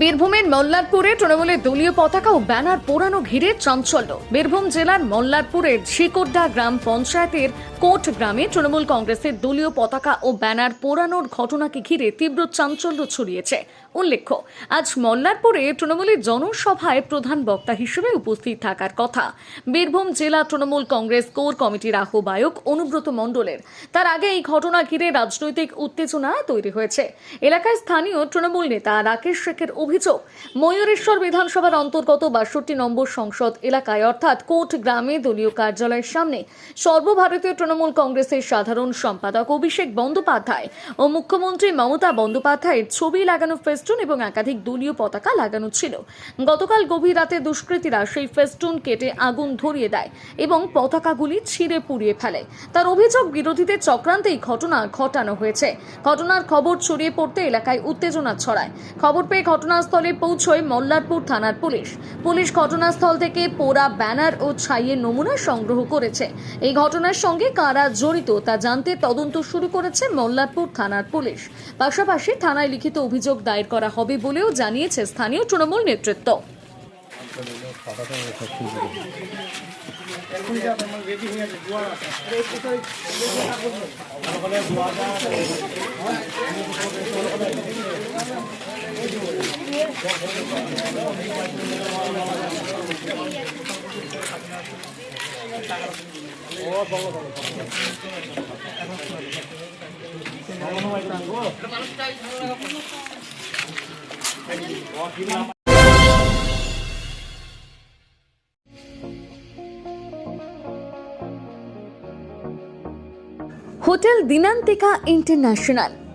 বীরভূমের মল্লারপুরে তৃণমূলের দলীয় পতাকা ও ব্যানার পোড়ানো ঘিরে চাঞ্চল্য। বীরভূম জেলার মল্লারপুরের শিকোড্ডা গ্রাম পঞ্চায়েতের কোট গ্রামে তৃণমূল কংগ্রেসের দলীয় পতাকা ও ব্যানার পোড়ানোর ঘটনাকে ঘিরে তীব্র চাঞ্চল্য ছড়িয়েছে। উল্লেখ্য, আজ মল্লারপুরে তৃণমূলের জনসভায় প্রধান বক্তা হিসেবে উপস্থিত থাকার কথা। বীরভূম জেলা তৃণমূল কংগ্রেস কোর কমিটির আহ্বায়ক অনুব্রত মণ্ডলের। তার আগে এই ঘটনা ঘিরে রাজনৈতিক উত্তেজনা তৈরি হয়েছে। এলাকায় স্থানীয় তৃণমূল নেতা রাকেশ শেখের অভিযোগ। ময়ূরেশ্বর বিধানসভার অন্তর্গত বাষট্টি নম্বর সংসদ এলাকায়, অর্থাৎ কোট গ্রামে দলীয় কার্যালয়ের সামনে সর্বভারতীয় তৃণমূল কংগ্রেসের সাধারণ সম্পাদক অভিষেক বন্দ্যোপাধ্যায় ও মুখ্যমন্ত্রী মমতা বন্দ্যোপাধ্যায়ের ছবি লাগানো ফেস্টুন এবং একাধিক দলীয় পতাকা লাগানো ছিল। গতকাল গভীর রাতে দুষ্কৃতীরা সেই ফেস্টুন কেটে আগুন ধরিয়ে দেয় এবং পতাকাগুলি ছিঁড়ে পুড়িয়ে ফেলে। তার অভিযোগ, বিরোধীদের চক্রান্তে এই ঘটনা ঘটানো হয়েছে। ঘটনার খবর ছড়িয়ে পড়তে এলাকায় উত্তেজনা ছড়ায়। খবর পেয়ে ঘটনাস্থলে পৌঁছয় মল্লারপুর থানার পুলিশ। পুলিশ ঘটনাস্থল থেকে পোড়া ব্যানার ও ছাইয়ের নমুনা সংগ্রহ করেছে। এই ঘটনার সঙ্গে কারা জড়িত তা জানতে তদন্ত শুরু করেছে মল্লারপুর থানার পুলিশ। পাশাপাশি থানায় লিখিত অভিযোগ দায়ের করা হবে বলেও জানিয়েছে স্থানীয় তৃণমূল নেতৃত্ব। Hotel Dinantika international.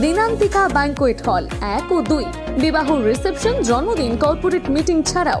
Dinantika banquet hall এক ও দুই। বিবাহ রিসেপশন জন্মদিন কর্পোরেট মিটিং ছাড়াও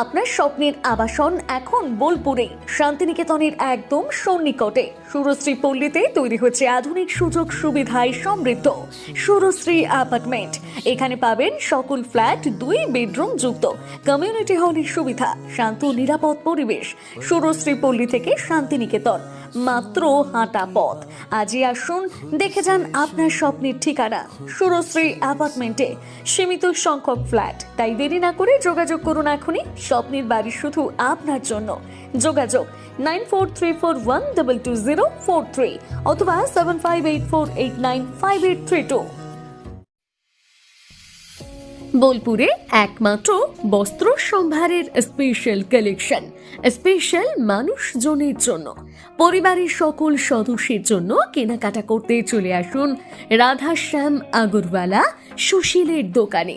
আপনার স্বপ্নের আবাসন এখন বোলপুরে। শান্তিনিকেতনের একদম সন্নিকটে। সুরশ্রী পল্লীতে তৈরি হচ্ছে আধুনিক সুযোগ সুবিধায় সমৃদ্ধ। সুরশ্রী অ্যাপার্টমেন্ট। এখানে পাবেন সকল ফ্ল্যাট, দুই বেডরুম যুক্ত। কমিউনিটি হলের সুবিধা, শান্ত নিরাপদ পরিবেশ। সুরশ্রী পল্লী থেকে শান্তিনিকেতন। মাত্র হাঁটা পথ। আজই আসুন, দেখে যান আপনার স্বপ্নের ঠিকানা। সুরশ্রী অ্যাপার্টমেন্টে। সীমিত সংখ্যক ফ্ল্যাট। তাই দেরি না করে যোগাযোগ করুন এখনই। স্বপ্নের বাড়ি শুধু আপনার জন্য। যোগাযোগ nine four three four one double two zero four three অথবা seven five eight four eight nine five eight three two. বোলপুরে একমাত্র বস্ত্র সম্ভারের স্পেশাল কালেকশন স্পেশাল মানুষজনের জন্য। পরিবারের সকল সদস্যের জন্য কেনাকাটা করতে চলে আসুন রাধাশ্যাম আগরওয়ালা সুশীলের দোকানে।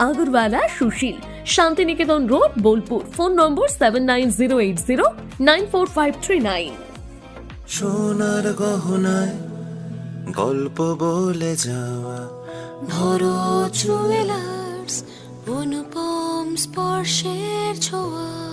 Agarwala Sushil Shantiniketan road Bolpur. Phone number seven nine zero eight zero nine four five three nine সোনার গহনায় গল্প বলে যাওয়া। ধরো জুয়েলার্স অনুপম স্পর্শের ছোঁয়া।